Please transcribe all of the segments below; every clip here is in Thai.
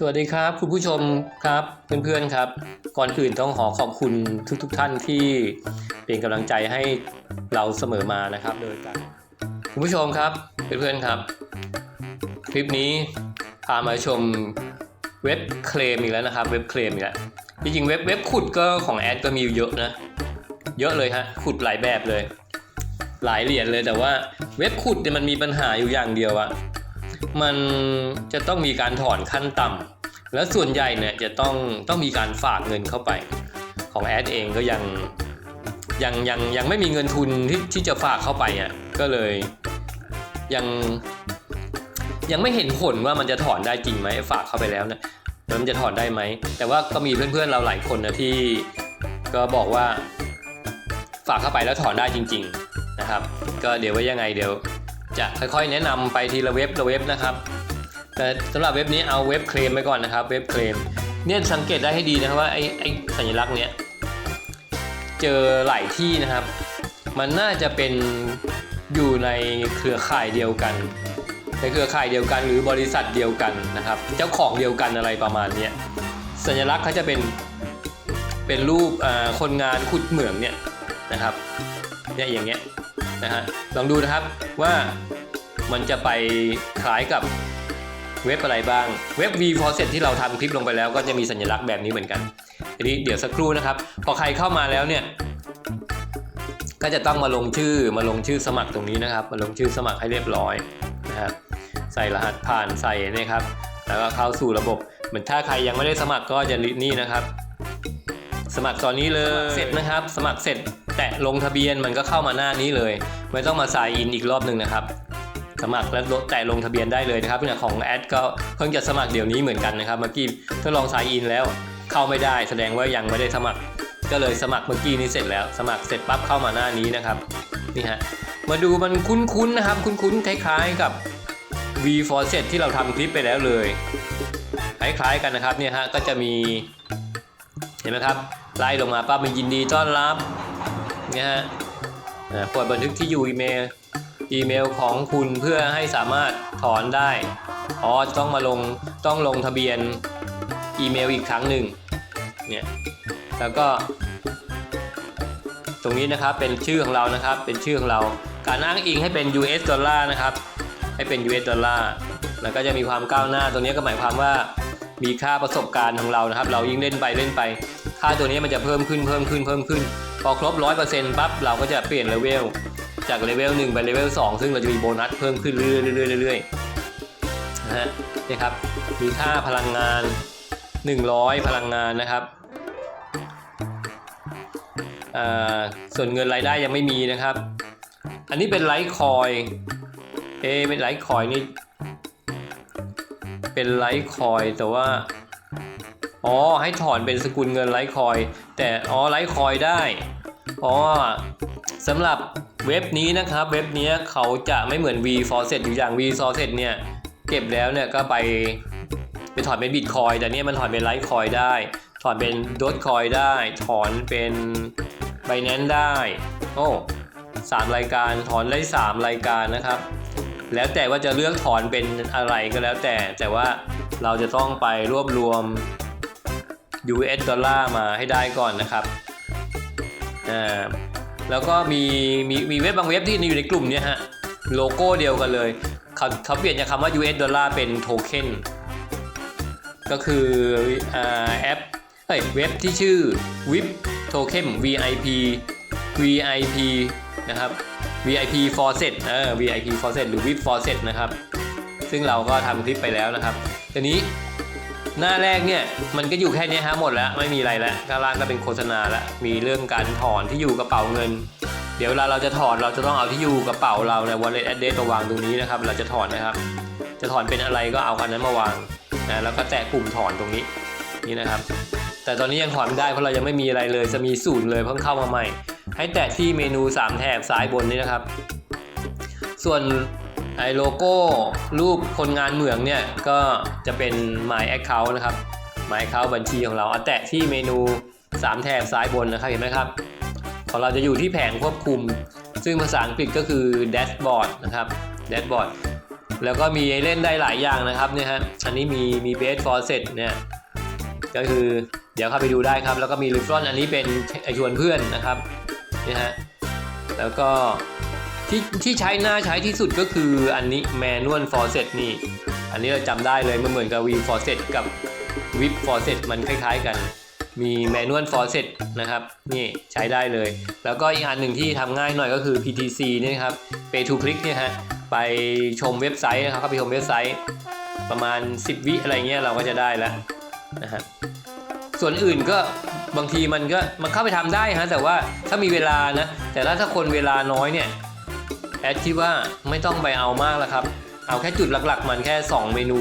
สวัสดีครับคุณผู้ชมครับเพื่อนๆครับ ก่อนอื่นต้องขอขอบคุณทุกๆทท่านที่เป็นกำลังใจให้เราเสมอมานะครับโดยการคุณผู้ชมครับเพื่อนๆครับ คลิปนี้พามาชมเว็บเคลมอีกแล้วนะครับเว็บเคลมอีกแล้วจริงๆเว็บเว็บขุดก็ของแอดก็มีเยอะนะเยอะเลยฮะขุดหลายแบบเลย หลายเหรียญเลยแต่ว่าเว็บขุดเนี่ยมันมีปัญหาอยู่อย่างเดียวอะ มันจะต้องมีการถอนขั้นต่ำแล้วส่วนใหญ่เนี่ยจะต้องต้องมีการฝากเงินเข้าไป ของแอดเองก็ยังยังยังยังไม่มีเงินทุนที่ที่จะฝากเข้าไปอะก็เลยยังยังไม่เห็นผลว่ามันจะถอนได้จริงไหมฝากเข้าไปแล้วเนะแล้วมันจะถอนได้ไหม แต่ว่าก็มีเพื่อนๆเราหลายคนนะที่ก็บอกว่าฝากเข้าไปแล้วถอนได้จริง ๆนะครับ ก็เดี๋ยวว่ายังไงเดี๋ยว จะค่อยๆ แนะนำไปทีละเว็บละเว็บนะครับ แต่สำหรับเว็บนี้เอาเว็บเคลมไปก่อนนะครับ เว็บเคลมเนี่ยสังเกตได้ให้ดีนะครับว่าไอ้ไอ้สัญลักษณ์เนี้ยเจอหลายที่นะครับ มันน่าจะเป็นอยู่ในเครือข่ายเดียวกัน ในเครือข่ายเดียวกันหรือบริษัทเดียวกันนะครับ เจ้าของเดียวกันอะไรประมาณเนี้ยสัญลักษณ์เขาจะเป็นเป็นรูปคนงานขุดเหมืองเนี่ยนะครับเนี่ยอย่างเงี้ย นะฮะลองดูนะครับว่ามันจะไปคล้ายกับเว็บอะไรบ้าง เว็บ v f o r c e t ที่เราทำคลิปลงไปแล้วก็จะมีสัญลักษณ์แบบนี้เหมือนกันทีนี้เดี๋ยวสักครู่นะครับ พอใครเข้ามาแล้วเนี่ย ก็จะต้องมาลงชื่อมาลงชื่อสมัครตรงนี้นะครับ มาลงชื่อสมัครให้เรียบร้อยนะครับใส่รหัสผ่านใส่นี่ครับ แล้วก็เข้าสู่ระบบ เหมือนถ้าใครยังไม่ได้สมัครก็จะนี่นะครับ สมัครตอนนี้เลยเสร็จนะครับ สมัครเสร็จ แตะลงทะเบียนมันก็เข้ามาหน้านี้เลย ไม่ต้องมาสายอินอีกรอบหนึ่งนะครับ สมัครแล้วแต่ลงทะเบียนได้เลยนะครับเนี่ยของแอดก็เพิ่งจะสมัครเดี๋ยวนี้เหมือนกันนะครับเมื่อกี้ทดลองสายอินแล้วเข้าไม่ได้ แสดงว่ายังไม่ได้สมัคร ก็เลยสมัครเมื่อกี้นี้เสร็จแล้ว สมัครเสร็จปั๊บเข้ามาหน้านี้นะครับนี่ฮะมาดูมันคุ้นๆนะครับ คุ้นๆคล้ายๆกับ V f o r c e t ที่เราทำคลิปไปแล้วเลยคล้ายๆกันนะครับเนี่ยฮะก็จะมีเห็นไหมครับไล่ลงมาปั๊บมันยินดีต้อนรับ เนี่ยฮะกดบันทึกที่อยู่อีเมลอีเมลของคุณเพื่อให้สามารถถอนได้อ๋อต้องมาลงต้องลงทะเบียนอีเมลอีกครั้งหนึ่งเนี่ยแล้วก็ ตรงนี้นะครับเป็นชื่อของเรานะครับ เป็นชื่อของเรา การอ้างอิงให้เป็น US ดอลลาร์นะครับ ให้เป็น US ดอลลาร์แล้วก็จะมีความก้าวหน้า ตรงนี้ก็หมายความว่ามีค่าประสบการณ์ของเรานะครับ เรายิ่งเล่นไปเล่นไป ค่าตัวนี้มันจะเพิ่มขึ้นเพิ่มขึ้นเพิ่มขึ้น พอครบ 100%ปั๊บเราก็จะเปลี่ยนเลเวลจากเลเวล1ไปเลเวล2ซึ่งเราจะมีโบนัสเพิ่มขึ้นเรื่อยๆเรื่อยๆนะฮะนี่ครับมีค่าพลังงาน 100 พลังงานนะครับอ่าส่วนเงินรายได้ยังไม่มีนะครับ อันนี้เป็นไลท์คอยเอเป็นไลท์คอยนี่เป็นไลท์คอยแต่ว่า อ๋อ ให้ถอนเป็นสกุลเงินไลท์คอย แต่อ๋อไลท์คอยได้ อ๋อสำหรับเว็บนี้นะครับ เว็บนี้เขาจะไม่เหมือน V f o r c e t อยู่อย่าง V f o r c e t เนี่ย เก็บแล้วเนี่ยก็ไปไปถอนเป็นบิตคอยแต่เนี่ยมันถอนเป็นไลท์คอยได้ ถอนเป็นดอทคอยได้ ถอนเป็นไบแนนได้ โอ้สามรายการถอนได้สามรายการนะครับ แล้วแต่ว่าจะเลือกถอนเป็นอะไรก็แล้วแต่ แต่ว่าเราจะต้องไปรวบรวม US ดอลลาร์มาให้ได้ก่อนนะครับอ่าแล้วก็มีมีมีเว็บบางเว็บที่อยู่ในกลุ่มนี้ฮะโลโก้เดียวกันเลยเขาเขาเปลี่ยนจากคำว่า US ดอลลาร์เป็นโทเค็นก็คืออแอปเอ้ยเว็บที่ชื่อ VIP Token VIP VIP นะครับ VIP Faucet เออ VIP Faucet หรือ VIP Faucet นะครับ ซึ่งเราก็ทำคลิปไปแล้วนะครับทีนี้ หน้าแรกเนี่ยมันก็อยู่แค่นี้ฮะหมดแล้วไม่มีอะไรแล้วข้างล่างก็เป็นโฆษณาแล้วมีเรื่องการถอนที่อยู่กระเป๋าเงิน เดี๋ยวเวลาเราจะถอนเราจะต้องเอาที่อยู่กระเป๋าเราใน wallet address มาวางตรงนี้นะครับเราจะถอนนะครับ จะถอนเป็นอะไรก็เอาอันนั้นมาวางนะแล้วก็แตะปุ่มถอนตรงนี้นี่นะครับ แต่ตอนนี้ยังถอนไม่ได้เพราะเรายังไม่มีอะไรเลยจะมีศูนย์เลยเพิ่งเข้ามาใหม่ ให้แตะที่เมนู 3 แถบซ้ายบนนี้นะครับ ส่วน ไอ้โลโก้รูปคนงานเหมืองเนี่ยก็จะเป็น My Account นะครับ My Account บัญชีของเราเอาแตะที่เมนู 3 แถบซ้ายบนนะครับเห็นไหมครับ ของเราจะอยู่ที่แผงควบคุม ซึ่งภาษาอังกฤษก็คือ dashboard นะครับ dashboard แล้วก็มีเล่นได้หลายอย่างนะครับเนี่ยฮะอันนี้มีมีเบสฟอร์เซตเนี่ยก็คือเดี๋ยวเข้าไปดูได้ครับ แล้วก็มีลิฟรอนอันนี้เป็นชวนเพื่อนนะครับเนี่ยฮะแล้วก็ ที่ที่ใช้หน้าใช้ที่สุดก็คืออันนี้แมนวลฟอร์เซตนี่ อันนี้เราจำได้เลยมันเหมือนกับวีฟอร์เซตกับวิปฟอร์เซตมันคล้ายๆกัน มีแมนวลฟอร์เซตนะครับนี่ใช้ได้เลย แล้วก็อีกอันหนึ่งที่ทำง่ายหน่อยก็คือ PTC นี่ครับ Pay to Click เนี่ยฮะไปชมเว็บไซต์นะครับเข้าไปชมเว็บไซต์ ประมาณ 10 วิอะไรเงี้ยเราก็จะได้แล้วนะฮะส่วนอื่นก็บางทีมันก็มันเข้าไปทำได้ฮะแต่ว่าถ้ามีเวลานะแต่ถ้าถ้าคนเวลาน้อยเนี่ย แอดคิดว่าไม่ต้องไปเอามากแล้วครับ เอาแค่จุดหลักๆ มันแค่ 2 เมนู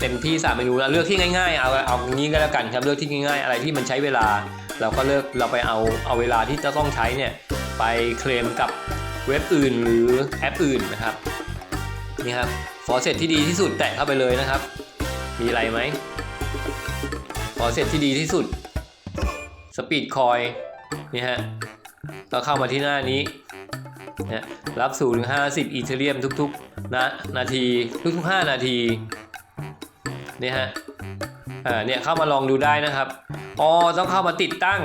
เต็มที่ 3 เมนูแล้วเลือกที่ง่ายๆ เอาเอางี้ก็แล้วกันครับเลือกที่ง่ายๆ อะไรที่มันใช้เวลา เราก็เลือกเราไปเอาเอาเวลาที่จะต้องใช้เนี่ยไปเคลมกับเว็บอื่นหรือแอปอื่นนะครับนี่ครับฟอร์เซตที่ดีที่สุดแตะเข้าไปเลยนะครับ มีอะไรไหมฟอร์เซตที่ดีที่สุดสปีดคอยนี่ฮะก็เข้ามาที่หน้านี้ นี่ยรับสูถึง50 อีเทเรียมทุกๆนะนาทีทุกๆ 5 นาทีนี่ฮะอ่าเนี่ยเข้ามาลองดูได้นะครับอ๋อต้องเข้ามาติดตั้ง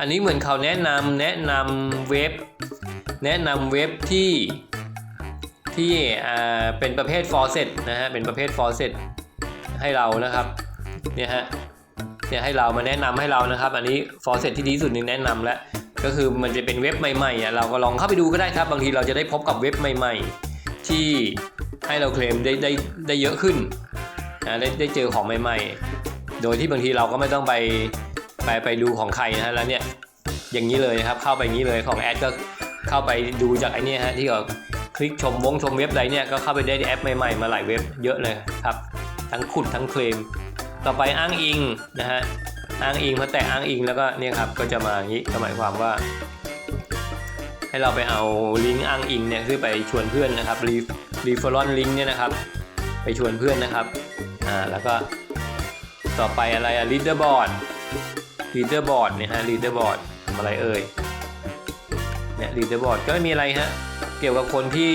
อันนี้เหมือนเขาแนะนำแนะนำเว็บ แนะนำเว็บที่ที่อ่าเป็นประเภท faucet นะฮะเป็นประเภท faucet ให้เรานะครับเนี่ยฮะเนี่ยให้เรามาแนะนำให้เรานะครับ อันนี้ faucet ที่ดีสุดนี่แนะนำแล้ว ก็คือมันจะเป็นเว็บใหม่ๆเราก็ลองเข้าไปดูก็ได้ครับ บางทีเราจะได้พบกับเว็บใหม่ ๆ ที่ให้เราเคลมได้ได้ได้เยอะขึ้นนะได้ได้เจอของใหม่ ๆ โดยที่บางทีเราก็ไม่ต้องไปไปไปดูของใครนะฮะแล้วเนี่ยอย่างนี้เลยนะครับเข้าไปอย่างนี้เลยของแอดก็เข้าไปดูจากไอ้นี่ฮะที่เราคลิกชมวงชมเว็บอะไรเนี่ยก็เข้าไปได้แอปใหม่ๆมาหลายเว็บเยอะเลยครับ ทั้งขุดทั้งเคลม ต่อไปอ้างอิงนะฮะ อ้างอิงพอแตะอ้างอิงแล้วก็เนี่ยครับก็จะมาอย่างนี้ก็หมายความว่า ให้เราไปเอาลิงก์อ้างอิงเนี่ยคือไปชวนเพื่อนนะครับรีรีฟอรอนลิงก์เนี่ยนะครับ ไปชวนเพื่อนนะครับอ่าแล้วก็ต่อไปอะไรอะลีดเดอร์บอร์ดลีดเดอร์บอร์ดเนี่ยฮะลีดเดอร์บอร์ดทำอะไรเอ่ยเนี่ยลีดเดอร์บอร์ดก็ไม่มีอะไรฮะเกี่ยวกับคนที่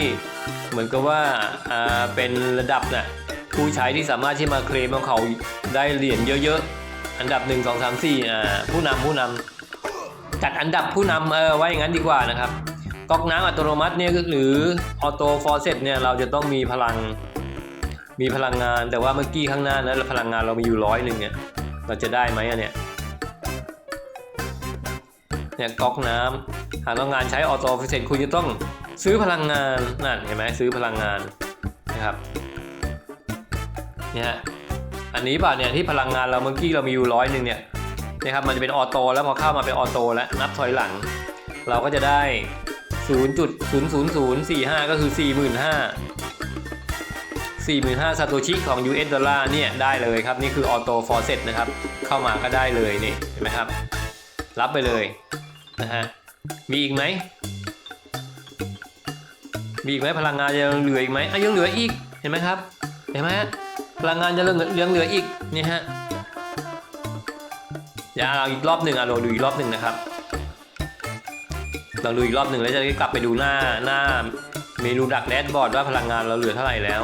เหมือนกับว่าอ่าเป็นระดับน่ะผู้ใช้ที่สามารถที่มาเคลมของเขาได้เหรียญเยอะๆ อันดับ1 2 3 4อ่าผู้นำผู้นำจัดอันดับผู้นำเออไว้อย่างนั้นดีกว่านะครับก๊อกน้ำอัตโนมัติเนี่ยหรือออโต้ฟอร์เซตเนี่ยเราจะต้องมีพลังมีพลังงาน แต่ว่าเมื่อกี้ข้างหน้านั้นพลังงานเรามีอยู่ร้อยหนึ่งเนี่ยเราจะได้ไหมอะเนี่ยเนี่ยก๊อกน้ำหากต้องงานใช้ออโต้เสร็จคุณจะต้องซื้อพลังงานนั่นเห็นไหมซื้อพลังงานนะครับเนี่ย อันนี้ป่ะเนี่ยที่พลังงานเราเมื่อกี้เรามีอยู่ร้อยหนึ่งเนี่ยนะครับมันจะเป็นออโต้แล้วพอเข้ามาเป็นออโต้แล้วนับถอยหลัง เราก็จะได้ 0.00045 ก็คือ 45,000 45,000ซาโตชิของ US ดอลลาร์เนี่ยได้เลยครับ นี่คือออโต้ฟอร์เซตนะครับเข้ามาก็ได้เลยนี่เห็นไหมครับ รับไปเลยนะฮะมีอีกไหมมีอีกไหมพลังงานยังเหลืออีกไหมอะยังเหลืออีกเห็นไหมครับ เห็นไหมฮะ พลังงานจะเหลือเหลือเหลืออีกนี่ฮะอย่าเอาอีกรอบหนึ่งอะเราดูอีกรอบหนึ่งนะครับลองดูอีกรอบหนึ่งแล้วจะกลับไปดูหน้าหน้าเมนูดักแดชบอร์ดว่าพลังงานเราเหลือเท่าไหร่แล้ว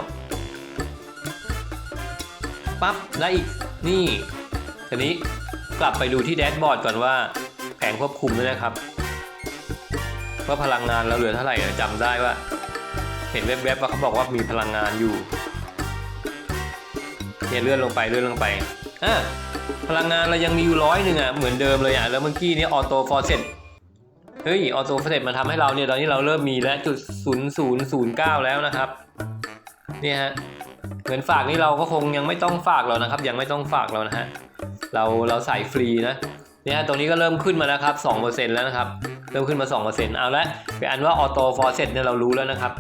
ปั๊บได้อีกนี่ทีนี้กลับไปดูที่แดชบอร์ดก่อนว่าแผงควบคุมด้วยนะครับว่าพลังงานเราเหลือเท่าไหร่จำได้ว่า เห็นแวบๆว่าเขาบอกว่ามีพลังงานอยู่ เนี่ยเลื่อนลงไปเลื่อนลงไปอะพลังงานเรายังมีอยู่ร้อยหนึ่งอะเหมือนเดิมเลยอะแล้วเมื่อกี้นี้ออโต้ฟอร์เซตเฮ้ยออโต้ฟอเฟรมันทำให้เราเนี่ยตอนนี้เราเริ่มมีแล้วจุดศูนย์ศูนย์ศูนย์เก้าแล้วนะครับนี่ฮะเงินฝากนี่เราก็คงยังไม่ต้องฝากเรานะครับ ยังไม่ต้องฝากเรานะฮะเราเราใส่ฟรีนะเนี่ยฮะตรงนี้ก็เริ่มขึ้นมาแล้วครับสองเปอร์เซ็นต์แล้วนะครับ เริ่มขึ้นมาสองเปอร์เซ็นต์เอาละเป็นอันว่าออโต้ฟอร์เซตเนี่ยเรารู้แล้วนะครับ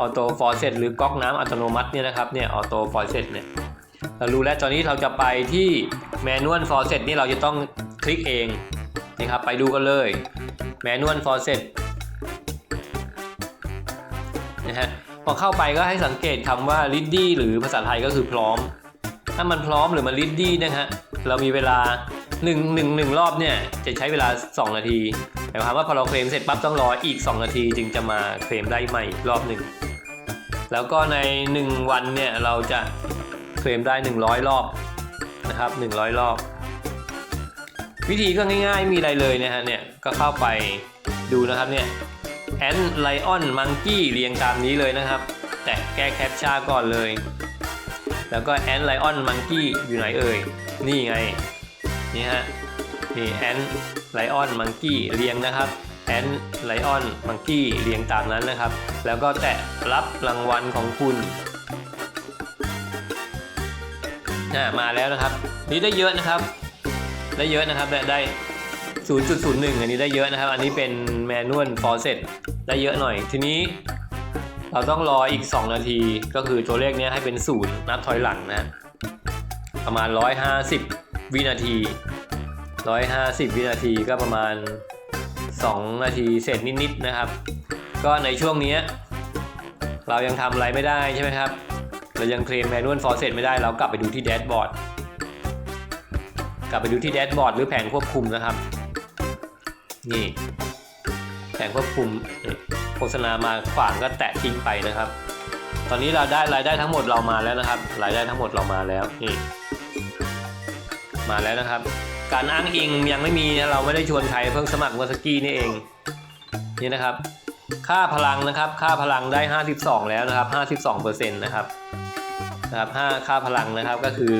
ออโต้ฟอร์เซตหรือก๊อกน้ำอัตโนมัติเนี่ยนะครับเนี่ยออโต้ฟอร์เซตเนี่ยเรารู้แล้วตอนนี้เราจะไปที่แมนนวลฟอร์เซตนี่เราจะต้องคลิกเองนี่ครับไปดูกันเลยแมนนวลฟอร์เซตนะฮะพอเข้าไปก็ให้สังเกตคำว่า ready หรือภาษาไทยก็คือพร้อม ถ้ามันพร้อมหรือมัน ready นะฮะเรามีเวลา1 1 1 รอบเนี่ยจะใช้เวลา 2 นาทีหมายความว่าพอเราเคลมเสร็จปั๊บต้องรออีก 2 นาทีจึงจะมาเคลมได้ใหม่รอบหนึ่ง แล้วก็ใน 1 วันเนี่ยเราจะเคลมได้ 100 รอบนะครับ 100 รอบ วิธีก็ง่ายๆมีอะไรเลยนะฮะเนี่ยก็เข้าไปดูนะครับเนี่ยแอนไลออนมังกี้เรียงตามนี้เลยนะครับ แต่แก้แคปชั่นก่อนเลย แล้วก็แอนไลออนมังกี้อยู่ไหนเอ่ย นี่ไง นี่ฮะ นี่แอนไลออนมังกี้เรียงนะครับ แอนไลออนมังกี้เรียงตามนั้นนะครับ แล้วก็แตะรับรางวัลของคุณนะมาแล้วนะครับ นี่ได้เยอะนะครับ ได้เยอะนะครับได้ได้ 0.01 อันนี้ได้เยอะนะครับ อันนี้เป็นแมนนวลฟอร์เซตได้เยอะหน่อย ทีนี้เราต้องรออีก 2 นาที ก็คือตัวเลขนี้ให้เป็นศูนย์นับถอยหลังนะ ประมาณ 150 วินาที 150 วินาทีก็ประมาณ 2 นาทีเศษนิดๆนะครับ ก็ในช่วงนี้เรายังทำอะไรไม่ได้ใช่ไหมครับ เรายังเคลมแมนนวลฟอร์เซตไม่ได้เรากลับไปดูที่แดชบอร์ดกลับไปดูที่แดชบอร์ดหรือแผงควบคุมนะครับ นี่ แผงควบคุมโฆษณามาขวางก็แตะทิ้งไปนะครับ ตอนนี้เราได้รายได้ทั้งหมดเรามาแล้วนะครับ รายได้ทั้งหมดเรามาแล้วนี่มาแล้วนะครับ การอ้างอิงยังไม่มีนะเราไม่ได้ชวนใครเพิ่งสมัครเมื่อสกี้นี่เองนี่นะครับ ค่าพลังนะครับ ค่าพลังได้ 52 แล้วนะครับ52%นะครับนะครับ5ค่าพลังนะครับก็คือ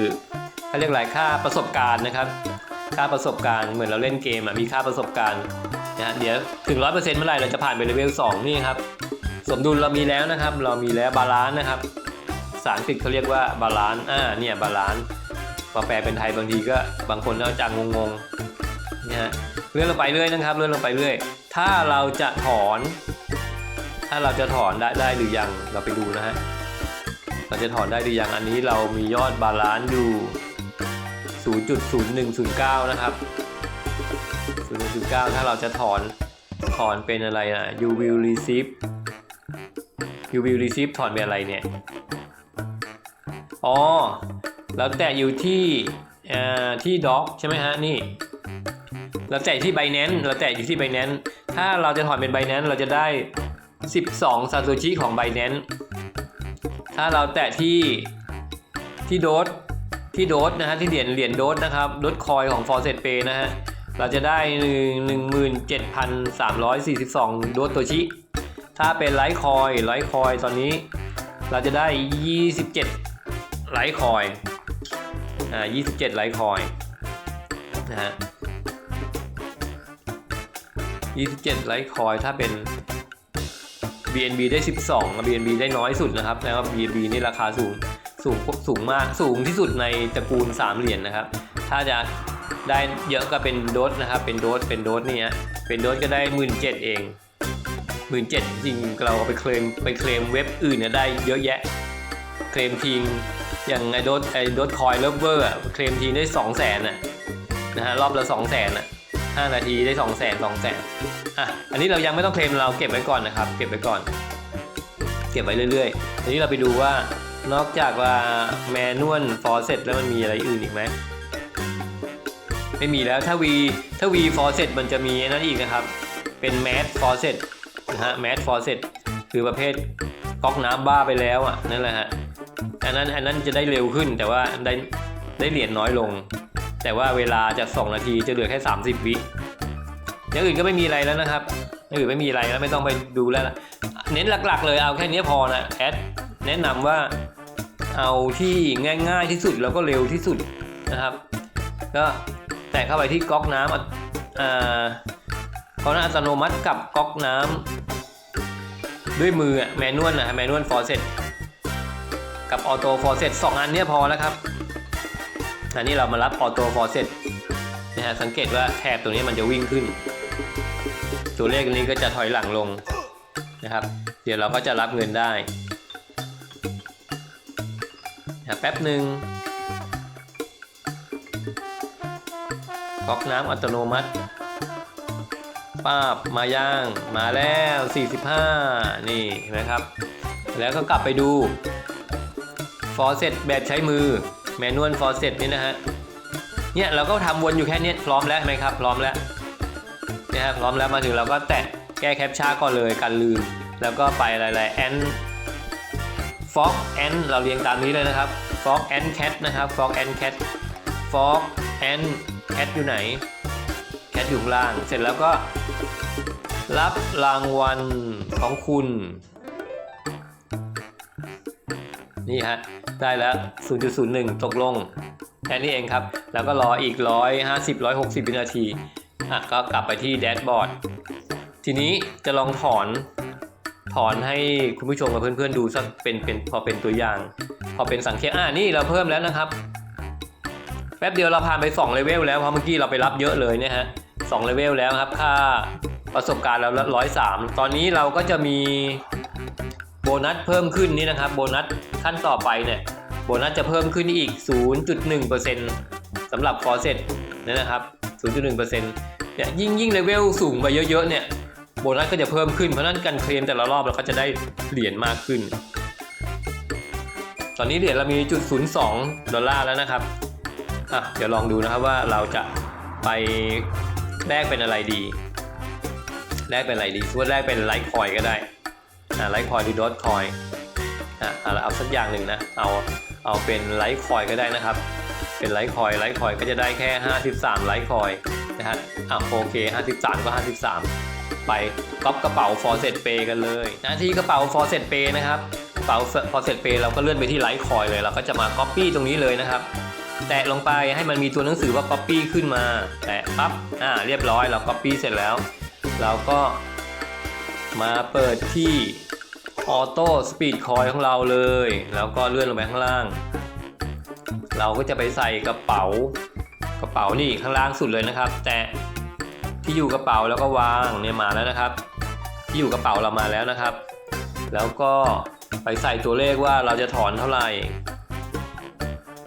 เขาเรียกอะไรค่าประสบการณ์นะครับ ค่าประสบการณ์เหมือนเราเล่นเกมอะมีค่าประสบการณ์นะฮะเดี๋ยวถึง 100%เมื่อไหร่เราจะผ่านไปเลเวล2นี่ครับสมดุลเรามีแล้วนะครับ เรามีแล้วบาลานซ์นะครับภาษาอังกเขาเรียกว่าบาลานซ์อ่าเนี่ยบาลานซ์ มาแปลเป็นไทยบางทีก็บางคนก็จะงงงๆเนี่ยฮะเลื่อนลงไปเรื่อยนะครับ เลื่อนลงไปเรื่อย ถ้าเราจะถอน ถ้าเราจะถอนได้ได้หรือยังเราไปดูนะฮะเราจะถอนได้หรือยังอันนี้เรามียอดบาลานซ์อยู่ 0.0109 นะครับ0.09 ถ้าเราจะถอนถอนเป็นอะไรนะ you will receive you will receive ถอนเป็นอะไรเนี่ย อ๋อ เราแตะอยู่ที่ที่ doc ใช่ไหมฮะนี่เราแตะที่ Binance เราแตะอยู่ที่ Binance ถ้าเราจะถอนเป็น Binance เราจะได้ 12ซาโตชิของ Binance ถ้าเราแตะที่ที่โดสที่โดสนะฮะที่เหรียญเหรียญโดสนะครับโดสคอยของ f o r s e t Pay นะฮะเราจะได้1 17,342 โดสโตชิ ถ้าเป็นไลท์คอยไลท์คอยตอนนี้ เราจะได้ 27 ไลท์คอย อ่า27ไลท์คอยนะฮะ27ไลท์คอยถ้าเป็น BNB ได้ 12 BNB ได้น้อยสุดนะครับแล้ว BNB นี่ราคาสูงสูงสูงมากสูงที่สุดในตระกูล 3 เหรียญนนะครับ ถ้าจะได้เยอะก็เป็นโดสนะครับ เป็นโดสเป็นโดสนี่ฮะเป็นโดสก็ได้17,000เอง17,000จริงเราไปเคลมไปเคลมเว็บอื่นเนี่ยได้เยอะแยะ เคลมทีง อย่างไอโดสไอโดสคอยเลเวอร์อะเคลมทีได้200,000น่ะนะฮะรอบละ200,000น่ะ5นาทีได้200,000 200,000อะอันนี้เรายังไม่ต้องเคลมเราเก็บไว้ก่อนนะครับ เก็บไว้ก่อน เก็บไว้เรื่อยๆทีนี้เราไปดูว่านอกจากว่าแมนนวลฟอร์เซตแล้วมันมีอะไรอื่นอีกไหมไม่มีแล้วถ้า V ถ้า V faucet มันจะมีนั้นอีกนะครับ เป็น matte faucet นะฮะ matte faucet คือประเภทก๊อกน้ำบ้าไปแล้วอะนั่นแหละฮะ อันนั้นอันนั้นจะได้เร็วขึ้นแต่ว่าได้ได้เหรียญน้อยลง แต่ว่าเวลาจาก 2 นาทีจะเหลือแค่ 30 วิอย่างอื่นก็ไม่มีอะไรแล้วนะครับอย่างอื่นไม่มีอะไรแล้วไม่ต้องไปดูแล้วล่ะเน้นหลักๆ เลยเอาแค่นี้พอนะแอดแนะนำว่าเอาที่ง่ายๆที่สุดแล้วก็เร็วที่สุดนะครับก็แตะเข้าไปที่ก๊อกน้ำอะอ่าก๊อกน้ำอัตโนมัติกับก๊อกน้ำด้วยมือแมนนวลนะแมนนวลฟอร์เซต กับออโต้ฟอร์เซตสองอันนี้พอแล้วครับอันนี้เรามารับออโต้ฟอร์เซตนะฮะสังเกตว่าแถบตรงนี้มันจะวิ่งขึ้น ตัวเลขนี้ก็จะถอยหลังลงนะครับ เดี๋ยวเราก็จะรับเงินได้นะแป๊บหนึ่งก๊อกน้ำอัตโนมัติป้าบมาย่างมาแล้ว 45 นี่เห็นไหมครับ แล้วก็กลับไปดู ฟอร์เซตแบบใช้มือแมนวลฟอร์เซตนี่นะฮะเนี่ยเราก็ทำวนอยู่แค่นี้พร้อมแล้วไหมครับพร้อมแล้วนี่ยฮะพร้อมแล้วมาถึงเราก็แตะแก้แคปชั่นก่อนเลยกันลืม แล้วก็ไปอะไรๆแอน Frog and เราเรียงตามนี้เลยนะครับ Frog and Cat นะครับ Frog and Cat Frog and Cat อยู่ไหน Cat อยู่ล่าง เสร็จแล้วก็ รับรางวัลของคุณ นี่ฮะ ได้แล้ว 0.01 ตกลงแค่นี้เองครับ แล้วก็รออีก 150 160 วินาที อะ ก็กลับไปที่แดชบอร์ด ทีนี้จะลองถอน ถอนให้คุณผู้ชมกับเพื่อนๆดูสักเป็นเป็นพอเป็นตัวอย่าง พอเป็นสังเกตอ่านี่เราเพิ่มแล้วนะครับ แป๊บเดียวเราผ่านไป2เลเวลแล้ว เพราะเมื่อกี้เราไปรับเยอะเลยเนี่ยฮะสองเลเวลแล้วครับ ค่าประสบการณ์เราร้อยสามตอนนี้เราก็จะมีโบนัสเพิ่มขึ้นนี่นะครับ โบนัสขั้นต่อไปเนี่ย โบนัสจะเพิ่มขึ้นอีก 0.1%สำหรับฟอร์เซตนี่นะครับ 0.1%เนี่ยยิ่งยิ่งเลเวลสูงไปเยอะๆเนี่ยโบนัสก็จะเพิ่มขึ้นเพราะนั้นการเคลมแต่ละรอบเราก็จะได้เหรียญมากขึ้น ตอนนี้เหรียญเรามีจุด02ดอลลาร์แล้วนะครับอะเดี๋ยวลองดูนะครับว่าเราจะไปแลกเป็นอะไรดีแลกเป็นอะไรดีสมมติแลกเป็นไลท์คอยก็ได้อ่าไลท์คอยหรือดอทคอยอะเอาเอาสักอย่างหนึ่งนะ เอา เอาเป็นไลท์คอยก็ได้นะครับ เป็นไลท์คอยไลท์คอยก็จะได้แค่ 53ไลท์คอยนะฮะอะโอเค 53 ก็ 53 ไปก๊อปกระเป๋า f o r เซ t Pay กันเลย หน้าที่กระเป๋า f o r เซ t Pay นะครับกระเป๋า f o r เซ t Pay เราก็เลื่อนไปที่ไลท์คอยเลย เราก็จะมา Copy ตรงนี้เลยนะครับแตะลงไปให้มันมีตัวหนังสือว่า Copy ขึ้นมา แตะปั๊บ อ่า เรียบร้อยเรา Copy เสร็จแล้ว เราก็มาเปิดที่ Auto Speed Coin ของเราเลย แล้วก็เลื่อนลงไปข้างล่าง เราก็จะไปใส่กระเป๋ากระเป๋านี่ข้างล่างสุดเลยนะครับ แตะที่อยู่กระเป๋าแล้วก็วางเนี่ยมาแล้วนะครับ ที่อยู่กระเป๋าเรามาแล้วนะครับ แล้วก็ไปใส่ตัวเลขว่าเราจะถอนเท่าไหร่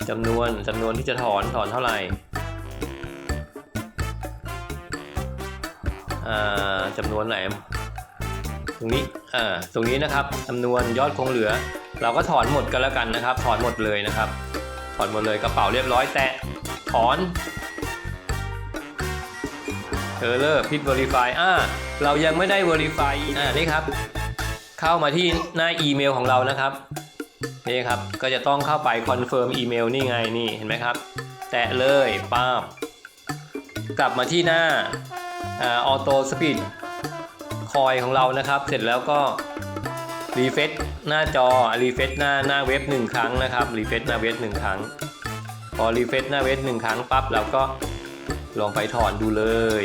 จำนวนจำนวนที่จะถอนถอนเท่าไหร่อ่าจำนวนไหน ตรงนี้อ่าตรงนี้นะครับจำนวนยอดคงเหลือ เราก็ถอนหมดกันแล้วกันนะครับ ถอนหมดเลยนะครับ ถอนหมดเลยกระเป๋าเรียบร้อยแตะถอนเออเลอร์พิด verify อ่าเรายังไม่ได้ verify อ่านี่ครับ เข้ามาที่หน้าอีเมลของเรานะครับนี่ครับก็จะต้องเข้าไปคอนเฟิร์มอีเมลนี่ไงนี่เห็นไหมครับ แตะเลยป้าบกลับมาที่หน้าออโต้สปีด คอยของเรานะครับ เสร็จแล้วก็รีเฟซหน้าจอรีเฟซหน้าหน้าเว็บหนึ่งครั้งนะครับรีเฟซหน้าเว็บหนึ่งครั้ง พอรีเฟซหน้าเว็บหนึ่งครั้งปั๊บเราก็ลองไปถอนดูเลย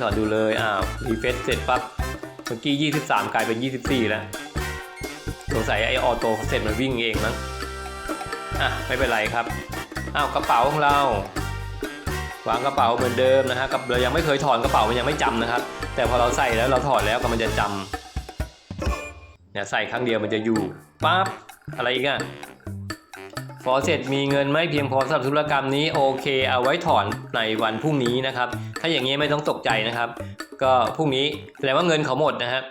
ถอนดูเลยอ้าวรีเฟซเสร็จปั๊บเมื่อกี้ 23 กลายเป็น 24 แล้วสงสัยไอออโต้เสร็จมันวิ่งเองมั้งอะไม่เป็นไรครับอ้าวกระเป๋าของเรา วางกระเป๋าเหมือนเดิมนะฮะกับเรายังไม่เคยถอนกระเป๋ามันยังไม่จำนะครับ แต่พอเราใส่แล้วเราถอดแล้วก็มันจะจำเนี่ยใส่ครั้งเดียวมันจะอยู่ปั๊บอะไรอีกอะฟอเสร็จมีเงินไม่เพียงพอสำหรับธุรกรรมนี้โอเค เอาไว้ถอนในวันพรุ่งนี้นะครับ ถ้าอย่างนี้ไม่ต้องตกใจนะครับ ก็พรุ่งนี้แสดงว่าเงินเขาหมดนะครับ